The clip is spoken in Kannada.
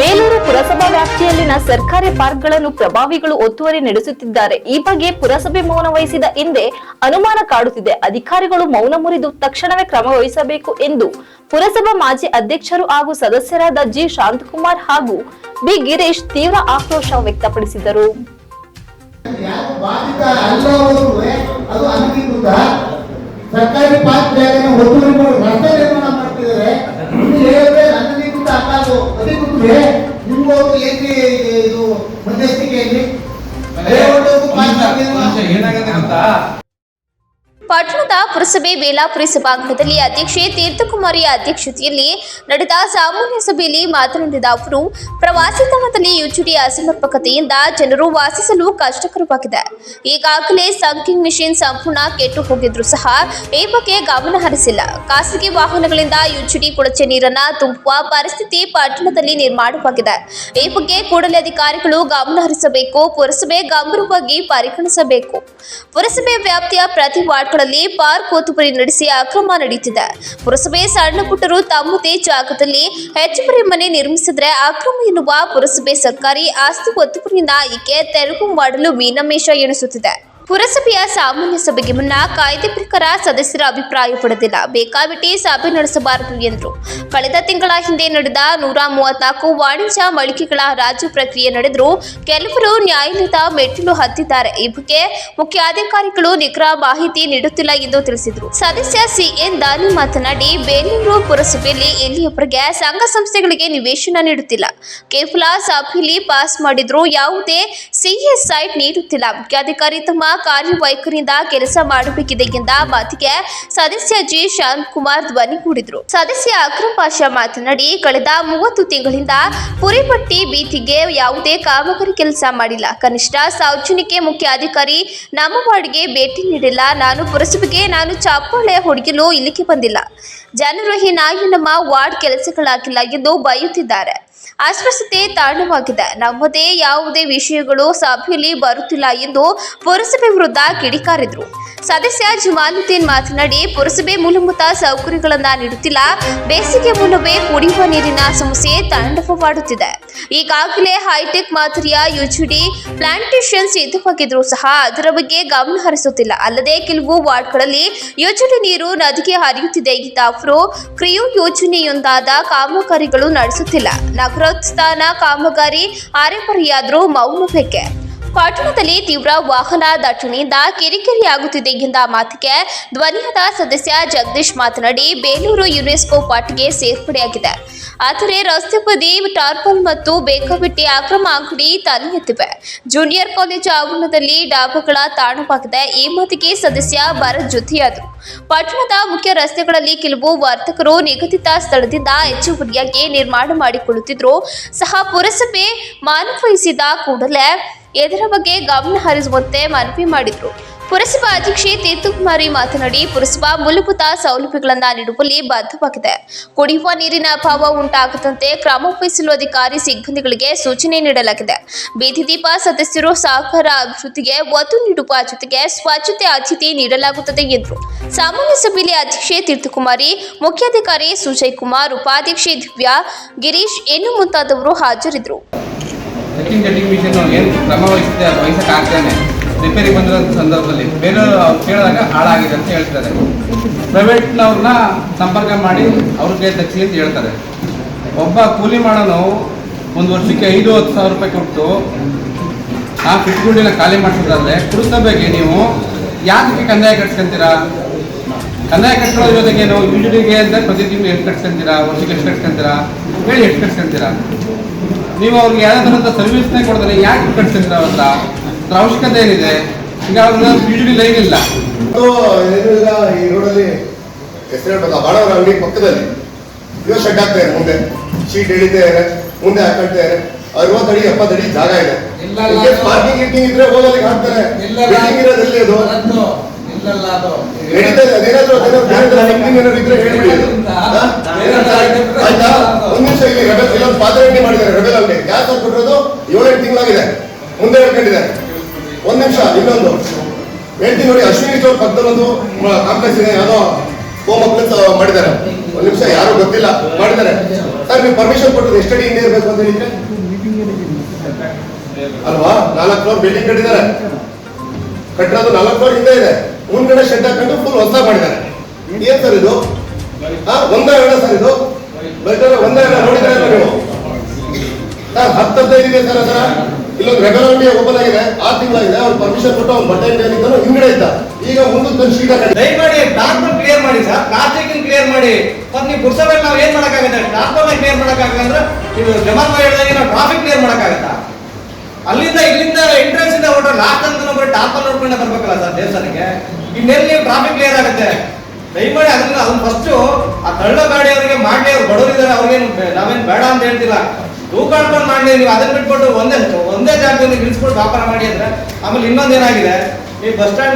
ಬೇಲೂರು ಪುರಸಭಾ ವ್ಯಾಪ್ತಿಯಲ್ಲಿನ ಸರ್ಕಾರಿ ಪಾರ್ಕ್ಗಳನ್ನು ಪ್ರಭಾವಿಗಳು ಒತ್ತುವರಿ ನಡೆಸುತ್ತಿದ್ದಾರೆ. ಈ ಬಗ್ಗೆ ಪುರಸಭೆ ಮೌನ ವಹಿಸಿದ ಹಿಂದೆ ಅನುಮಾನ ಕಾಡುತ್ತಿದೆ. ಅಧಿಕಾರಿಗಳು ಮೌನ ಮುರಿದು ತಕ್ಷಣವೇ ಕ್ರಮ ವಹಿಸಬೇಕು ಎಂದು ಪುರಸಭಾ ಮಾಜಿ ಅಧ್ಯಕ್ಷರು ಹಾಗೂ ಸದಸ್ಯರಾದ ಜಿ. ಶಾಂತಕುಮಾರ್ ಹಾಗೂ ಬಿ. ಗಿರೀಶ್ ತೀವ್ರ ಆಕ್ರೋಶ ವ್ಯಕ್ತಪಡಿಸಿದರು. ಸರ್ಕಾರಿ ಜಾಗನ ಒತ್ತುವರಿ ಮಾಡಿ ರಸ್ತೆ ನಿರ್ಮಾಣ ಮಾಡ್ತಿದ್ದಾರೆ. ಪುರಸಭೆ ಬೇಲಾಪುರಿ ಸಭಾಂಗಣದಲ್ಲಿ ಅಧ್ಯಕ್ಷೆ ತೀರ್ಥಕುಮಾರಿ ಅಧ್ಯಕ್ಷತೆಯಲ್ಲಿ ನಡೆದ ಸಾಮಾನ್ಯ ಸಭೆಯಲ್ಲಿ ಮಾತನಾಡಿದ ಅವರು, ಪ್ರವಾಸಿ ತಾಣದಲ್ಲಿ ಯುಜುಡಿ ಅಸಮರ್ಪಕತೆಯಿಂದ ಜನರು ವಾಸಿಸಲು ಕಷ್ಟಕರವಾಗಿದೆ. ಈಗಾಗಲೇ ಸಂಕಿಂಗ್ ಮಿಷಿನ್ ಸಂಪೂರ್ಣ ಕೆಟ್ಟು ಹೋಗಿದ್ರು ಸಹ ಈ ಬಗ್ಗೆ ಗಮನ ಹರಿಸಿಲ್ಲ. ಖಾಸಗಿ ವಾಹನಗಳಿಂದ ಯುಜುಡಿ ಕೊಳಚೆ ನೀರನ್ನ ತುಂಬುವ ಪರಿಸ್ಥಿತಿ ಪಟ್ಟಣದಲ್ಲಿ ನಿರ್ಮಾಣವಾಗಿದೆ. ಈ ಬಗ್ಗೆ ಕೂಡಲೇ ಅಧಿಕಾರಿಗಳು ಗಮನ ಹರಿಸಬೇಕು, ಪುರಸಭೆ ಗಂಭೀರವಾಗಿ ಪರಿಗಣಿಸಬೇಕು. ಪುರಸಭೆ ವ್ಯಾಪ್ತಿಯ ಪ್ರತಿ ವಾರ್ಡ್ಗಳಲ್ಲಿ ಪಾರ್ಕ್ ಒತ್ತುವರಿ ನಡೆಸಿ ಅಕ್ರಮ ನಡೆಯುತ್ತಿದೆ. ಪುರಸಭೆ ಸಣ್ಣ ಪುಟ್ಟರು ತಮ್ಮದೇ ಜಾಗದಲ್ಲಿ ಹೆಚ್ಚುವರಿ ಮನೆ ನಿರ್ಮಿಸಿದ್ರೆ ಅಕ್ರಮ ಎನ್ನುವ ಪುರಸಭೆ ಸರ್ಕಾರಿ ಆಸ್ತಿ ಒತ್ತುವರಿಯಿಂದ ಈಕೆ ತೆರವು ಮಾಡಲು ಮೀನಮೇಷ ಎಣಿಸುತ್ತಿದೆ. ಪುರಸಭೆಯ ಸಾಮಾನ್ಯ ಸಭೆಗೆ ಮುನ್ನ ಕಾಯ್ದೆ ಪ್ರಕಾರ ಸದಸ್ಯರ ಅಭಿಪ್ರಾಯ ಪಡೆದಿಲ್ಲ. ಬೇಕಾಬಿಟ್ಟಿ ಸಭೆ ನಡೆಸಬಾರದು ಎಂದರು. ಕಳೆದ ತಿಂಗಳ ಹಿಂದೆ ನಡೆದ ನೂರ ಮೂವತ್ನಾಲ್ಕು ವಾಣಿಜ್ಯ ಮಳಿಗೆಗಳ ರಾಜ್ಯ ಪ್ರಕ್ರಿಯೆ ನಡೆದರೂ ಕೆಲವರು ನ್ಯಾಯಾಲಯದ ಮೆಟ್ಟಿಲು ಹತ್ತಿದ್ದಾರೆ. ಈ ಬಗ್ಗೆ ಮುಖ್ಯಾಧಿಕಾರಿಗಳು ನಿಖರ ಮಾಹಿತಿ ನೀಡುತ್ತಿಲ್ಲ ಎಂದು ತಿಳಿಸಿದರು. ಸದಸ್ಯ ಸಿಎನ್ ದಾನಿ ಮಾತನಾಡಿ, ಬೇಲೂರು ಪುರಸಭೆಯಲ್ಲಿ ಇಲ್ಲಿಯವರೆಗೆ ಸಂಘ ಸಂಸ್ಥೆಗಳಿಗೆ ನಿವೇಶನ ನೀಡುತ್ತಿಲ್ಲ. ಕೇವಲ ಸಭೆಯಲ್ಲಿ ಪಾಸ್ ಮಾಡಿದ್ರು ಯಾವುದೇ ಸಿಎಸ್ಐ ನೀಡುತ್ತಿಲ್ಲ. ಮುಖ್ಯಾಧಿಕಾರಿ ತಮ್ಮ ಕಾರ್ಯವೈಖರಿಯಿಂದ ಕೆಲಸ ಮಾಡಬೇಕಿದೆ ಎಂದ ಮಾತಿಗೆ ಸದಸ್ಯ ಜಿ. ಶಾಂತಕುಮಾರ್ ಧ್ವನಿಗೂಡಿದ್ರು ಸದಸ್ಯ ಅಕ್ರಮ್ ಪಾಷಾ ಮಾತನಾಡಿ, ಕಳೆದ ಮೂವತ್ತು ತಿಂಗಳಿಂದ ಪುರಿಪಟ್ಟಿ ಬೀತಿಗೆ ಯಾವುದೇ ಕಾಮಗಾರಿ ಕೆಲಸ ಮಾಡಿಲ್ಲ. ಕನಿಷ್ಠ ಸಾರ್ವಜನಿಕ ಮುಖ್ಯಾಧಿಕಾರಿ ನಮ್ಮ ವಾರ್ಡ್ಗೆ ಭೇಟಿ ನೀಡಿಲ್ಲ. ನಾನು ಪುರಸಭೆಗೆ ನಾನು ಚಾಪಾಳೆ ಹೊಡೆಯಲು ಇಲ್ಲಿಗೆ ಬಂದಿಲ್ಲ. ಜನರು ಈ ನಾಯಿ ನಮ್ಮ ವಾರ್ಡ್ ಕೆಲಸಗಳಾಗಿಲ್ಲ ಎಂದು ಬೈಯುತ್ತಿದ್ದಾರೆ. ಅಸ್ವಸ್ಥತೆ ತಾಣವಾಗಿದೆ ನಮ್ಮದೇ ಯಾವುದೇ ವಿಷಯಗಳು ಸಭೆಯಲ್ಲಿ ಬರುತ್ತಿಲ್ಲ ಎಂದು ಪುರಸಭೆ ವಿರುದ್ಧ ಕಿಡಿಕಾರಿದ್ರು. ಸದಸ್ಯ ಜಮಾಲುದ್ದೀನ್ ಮಾತನಾಡಿ, ಪುರಸಭೆ ಮೂಲಭೂತ ಸೌಕರ್ಯಗಳನ್ನ ನೀಡುತ್ತಿಲ್ಲ. ಬೇಸಿಗೆ ಮೂಲವೇ ಕುಡಿಯುವ ನೀರಿನ ಸಮಸ್ಯೆ ತಾಂಡವವಾಡುತ್ತಿದೆ ಈಗಾಗಲೇ ಹೈಟೆಕ್ ಮಾದರಿಯ ಯುಜಿಡಿ ಪ್ಲಾಂಟೇಶನ್ ಸಿದ್ಧವಾಗಿದ್ರೂ ಸಹ ಅದರ ಬಗ್ಗೆ ಗಮನ ಹರಿಸುತ್ತಿಲ್ಲ. ಅಲ್ಲದೆ ಕೆಲವು ವಾರ್ಡ್ಗಳಲ್ಲಿ ಯೋಜನೆ ನೀರು ನದಿಗೆ ಹರಿಯುತ್ತಿದೆ. ಅವರು ಕ್ರಿಯೋ ಯೋಜನೆಯೊಂದಾದ ಕಾಮಗಾರಿಗಳು ನಡೆಸುತ್ತಿಲ್ಲ. ನಗರೋತ್ಥಾನ ಕಾಮಗಾರಿ ಅರೆಪರೆಯಾದರೂ ಮೌನ ಬೇಕೆ ಪಟ್ಟಣದಲ್ಲಿ ತೀವ್ರ ವಾಹನ ದಟ್ಟಣೆಯಿಂದ ಕಿರಿಕಿರಿಯಾಗುತ್ತಿದೆ ಎಂದ ಮಾತಿಗೆ ಧ್ವನಿಯಾದ ಸದಸ್ಯ ಜಗದೀಶ್ ಮಾತನಾಡಿ, ಬೇಲೂರು ಯುನೆಸ್ಕೋ ಪಾಟ್ಗೆ ಸೇರ್ಪಡೆಯಾಗಿದೆ. ಆದರೆ ರಸ್ತೆ ಬದಿ ಟಾರ್ಪಲ್ ಮತ್ತು ಬೇಕಾಬಿಟ್ಟಿ ಅಕ್ರಮ ಅಂಗಡಿ ತಲೆ ಎತ್ತಿವೆ ಜೂನಿಯರ್ ಕಾಲೇಜು ಆವರಣದಲ್ಲಿ ಡಾಬಾಗಳ ತಾಣವಾಗಿದೆ. ಈ ಮಾತಿಗೆ ಸದಸ್ಯ ಭರತ್ ಜೊತೆಯಾದರು. ಪಟ್ಟಣದ ಮುಖ್ಯ ರಸ್ತೆಗಳಲ್ಲಿ ಕೆಲವು ವರ್ತಕರು ನಿಗದಿತ ಸ್ಥಳದಿಂದ ಹೆಚ್ಚುವರಿಯಾಗಿ ನಿರ್ಮಾಣ ಮಾಡಿಕೊಳ್ಳುತ್ತಿದ್ರು ಸಹ ಪುರಸಭೆ ಮಾನವಹಿಸಿದ ಕೂಡಲೇ ಇದರ ಬಗ್ಗೆ ಗಮನ ಹರಿಸುವಂತೆ ಮನವಿ ಮಾಡಿದರು. ಪುರಸಭಾ ಅಧ್ಯಕ್ಷೆ ತೀರ್ಥಕುಮಾರಿ ಮಾತನಾಡಿ, ಪುರಸಭಾ ಮೂಲಭೂತ ಸೌಲಭ್ಯಗಳನ್ನು ನೀಡುವಲ್ಲಿ ಬದ್ಧವಾಗಿದೆ. ಕುಡಿಯುವ ನೀರಿನ ಅಭಾವ ಉಂಟಾಗದಂತೆ ಕ್ರಮ ವಹಿಸಲು ಅಧಿಕಾರಿ ಸಿಬ್ಬಂದಿಗಳಿಗೆ ಸೂಚನೆ ನೀಡಲಾಗಿದೆ. ಬೀದಿ ದೀಪ ಸದಸ್ಯರು ಸಹಕಾರ ಅಭಿವೃದ್ಧಿಗೆ ಒತ್ತು ನೀಡುವ ಜೊತೆಗೆ ಸ್ವಚ್ಛತೆ ಆದ್ಯತೆ ನೀಡಲಾಗುತ್ತದೆ ಎಂದರು. ಸಾಮಾನ್ಯ ಸಭೆಯಲ್ಲಿ ಅಧ್ಯಕ್ಷೆ ತೀರ್ಥಕುಮಾರಿ ಮುಖ್ಯಾಧಿಕಾರಿ ಸುಜಯ್ ಕುಮಾರ್, ಉಪಾಧ್ಯಕ್ಷೆ ದಿವ್ಯಾ, ಗಿರೀಶ್, ಇನ್ನು ಮುಂತಾದವರು ಹಾಜರಿದ್ದರು. ಚೆಕಿಂಗ್ ಚೆಕಿಂಗ್ ಮಿಷನ್ ಏನು ಕ್ರಮ ವಹಿಸಿದೆ ಅದು ವಹಿಸೋಕ್ಕಾಗ್ತಾನೆ ರಿಪೇರಿ ಬಂದಿರೋ ಸಂದರ್ಭದಲ್ಲಿ ಬೇರೆ ಕೇಳಿದಾಗ ಹಾಳಾಗಿದೆ ಅಂತ ಹೇಳ್ತಾರೆ. ಪ್ರೈವೇಟ್ನವ್ರನ್ನ ಸಂಪರ್ಕ ಮಾಡಿ ಅವ್ರಿಗೆ ದಕ್ಷಿಣ ಅಂತ ಹೇಳ್ತಾರೆ. ಒಬ್ಬ ಕೂಲಿ ಮಾಡೋನು ಒಂದು ವರ್ಷಕ್ಕೆ ಐದು, ಹತ್ತು ಸಾವಿರ ರೂಪಾಯಿ ಕೊಟ್ಟು ಆ ಫಿಟ್ಗುಂಡಿನ ಖಾಲಿ ಮಾಡಿಸೋದಾದ್ರೆ ಕುಡಿಸಬೇಕೆ ನೀವು ಯಾಕೆ ಕಂದಾಯ ಕಟ್ಸ್ಕೊಂತೀರಾ? ಕಂದಾಯ ಕಟ್ಕೊಳ್ಳೋ ಜೊತೆಗೇನು ಯೂಜಿಗೆ ಅಂತ ಪ್ರತಿ ತಿಂಗಳು ಎಷ್ಟು ಕಟ್ಸ್ಕೊಂತೀರಾ? ವರ್ಷಕ್ಕೆ ಎಷ್ಟು ಕಟ್ಸ್ಕೊಂತೀರಾ? ಹೇಳಿ ಎಷ್ಟು ಕಟ್ಸ್ಕೊಂತೀರಾ? ನೀವು ಅವ್ರಿಗೆ ಯಾವ್ದಾದ್ರು ಸರ್ವಿಸ್ನೇ ಕೊಡ್ತಾರೆ ಯಾಕೆ ಕಟ್ಸಿದ್ರ ಅಂತ? ಅದ್ರ ಅವಶ್ಯಕತೆ ಏನಿದೆ? ಈಗ ಅವ್ರನ್ನ ಯೂಶಲಿ ಲೈನ್ ಇಲ್ಲ. ಇಲ್ಲ ಈ ರೋಡಲ್ಲಿ ಹೆಸರು ಹೇಳ್ಬೇಕು ಬಾಳವರ ಅಂಗಡಿ ಪಕ್ಕದಲ್ಲಿ. ಇವಾಗ ಶೆಡ್ ಆಗ್ತಾ ಇದೆ ಮುಂದೆ. ಶೀಟ್ ಹಿಡಿತಾ ಇದೆ ಮುಂದೆ ಹಾಕೊಳ್ತಾ ಇದೆ ಅರವತ್ತು ಅಡಿ ಎಪ್ಪತ್ತು ಅಡಿ ಜಾಗ ಇದೆ. ಪಾರ್ಕಿಂಗ್ ಗಿರ್ಕಿಂಗ್ ಇದ್ರೆ ಹೋಗಲಿಕ್ಕೆ ಹಾಕ್ತಾರೆ ಇರೋದಲ್ಲಿ ಅದು ಆಯ್ತಾ? ಒಂದ್ ನಿಮಿಷ ಇಲ್ಲಿ ರೆಬೆಲ್ ಇಲ್ಲೊಂದು ಪಾತ್ರೆ ಅಂಗಡಿ ಮಾಡಿದ್ದಾರೆ ರೆಬೆಲ್ ಅಂಗಡಿ ಯಾರು ಕೊಟ್ಟಿರೋದು ಏಳೆಂಟು ತಿಂಗಳಾಗಿದೆ. ಮುಂದೆ ಹೇಳ್ಕೊಂಡಿದ್ದಾರೆ. ಒಂದ್ ನಿಮಿಷ ಇನ್ನೊಂದು. ಹೇಳ್ತೀನಿ ನೋಡಿ ಅಶ್ವಿನಿ ಚೌಕ್ ಪಕ್ಕದಲ್ಲೊಂದು ಕಾಂಪ್ಲೆಕ್ಸ್ ಇದೆ. ಏನೋ ಹೋಮ್ ಮಾಡಿದ್ದಾರೆ. ಒಂದ್ ನಿಮಿಷ ಯಾರು ಗೊತ್ತಿಲ್ಲ. ಮಾಡಿದ್ದಾರೆ. ಸರ್ ನೀವು ಪರ್ಮಿಷನ್ ಕೊಟ್ಟರು ಎಷ್ಟಡಿ ಹಿಂದೆ ಇರಬೇಕು ಅಂತ ಹೇಳಿದ್ರೆ? ಅಲ್ವಾ? ನಾಲ್ಕು ಫ್ಲೋರ್ ಬಿಲ್ಡಿಂಗ್ ಕಟ್ಟಿದ್ದಾರೆ. ಕಟ್ಟಿರೋದು ನಾಲ್ಕು ಫ್ಲೋರ್ ಹಿಂದೆ ಇದೆ. ಮುಂದ್ಗಡೆ ಶೆಡ್ ಹಾಕೊಂಡು ಫುಲ್ ಹೊಸ ಮಾಡಿದ್ದಾರೆ. ಏನ್ ಸರ್ ಇದು? ಒಂದೇ ಹೇಳ ಸರ್ ಇದು? ಬರ್ತಾರೆ ಒಂದೇ ಎರಡ ನೋಡಿದ್ರೆ ನೀವು. ಸರ್ ಹತ್ತು ಹದಿನೈದು ಇದೆ ಸರ್ ಅದರ. ಇಲ್ಲೊಂದು ರೆಗ್ಯುಲರ್ ಅಂಗಡಿ ಓಪನ್ ಆಗಿದೆ. ಆರು ತಿಂಗಳಾಗಿದೆ. ಅವ್ರು ಪರ್ಮಿಷನ್ ಕೊಟ್ಟು ಅವ್ನು ಬಟ್ಟೆ ಅಂಗಡಿ ಏನಿದ್ದಾನೋ ಹಿಂಗಡೆ ಇದ್ದ ಈಗ ಮುಂದೆ ತಂದು ಶೀಟ್ ದಯಮಾಡಿ ಡಾಕ್ಟರ್ ಕ್ಲಿಯರ್ ಮಾಡಿ ಸರ್. ಪ್ಲಾಸ್ಟಿಕ್ ಕ್ಲಿಯರ್ ಮಾಡಿ. ಮತ್ತೆ ನೀವು ಪುರ್ಸಭೆಯಲ್ಲಿ ನಾವು ಏನ್ ಮಾಡಕ್ಕಾಗುತ್ತೆ? ಟ್ರಾನ್ಸ್ಫಾರ್ಮರ್ ಕ್ಲಿಯರ್ ಮಾಡಕ್ಕಾಗಲ್ಲ ಅಂದ್ರೆ ನೀವು ಜಮಾನ್ ಹೇಳಿದಾಗ ನಾವು ಟ್ರಾಫಿಕ್ ಕ್ಲಿಯರ್ ಮಾಡಕ್ಕಾಗತ್ತಾ? ಅಲ್ಲಿಂದ ಇಲ್ಲಿಂದ ಎಂಟ್ರೆನ್ಸ್ ಇಂದ ಹೊರಟ್ರೆ ಲಾಸ್ಟ್ ಅಂತ ನಾವು ಟಾಪ್ ಅಲ್ಲಿ ನೋಡ್ಕೊಂಡು ಬರ್ಬೇಕಲ್ಲ ಸರ್ ದೇವಸ್ಥಾನಕ್ಕೆ. ಇನ್ನೆಲ್ಲಿ ಟ್ರಾಫಿಕ್ ಕ್ಲಿಯರ್ ಆಗುತ್ತೆ. ದಯಮಾಡಿ ಅದನ್ನ ಅದನ್ನ ಫಸ್ಟ್ ಆ ತಳ್ಳ ಗಾಡಿಯವರಿಗೆ ಮಾಡ್ಲಿ, ಅವ್ರು ಬಡವರಿದ್ದಾರೆ, ಅವ್ರಿಗೇನು ನಾವೇನು ಬೇಡ ಅಂತ ಹೇಳ್ತಿಲ್ಲ. ತೂಕಾಡ್ಕೊಂಡು ಮಾಡ್ಲಿ, ನೀವು ಅದನ್ನ ಬಿಟ್ಬಿಟ್ಟು ಒಂದೇ ಒಂದೇ ಜಾಗದಲ್ಲಿ ನಿಲ್ಸ್ಕೊಂಡು ವ್ಯಾಪಾರ ಮಾಡಿ ಅಂದ್ರೆ ಆಮೇಲೆ ಇನ್ನೊಂದೇನಾಗಿದೆ? ನೀವು ಬಸ್ ಸ್ಟ್ಯಾಂಡ್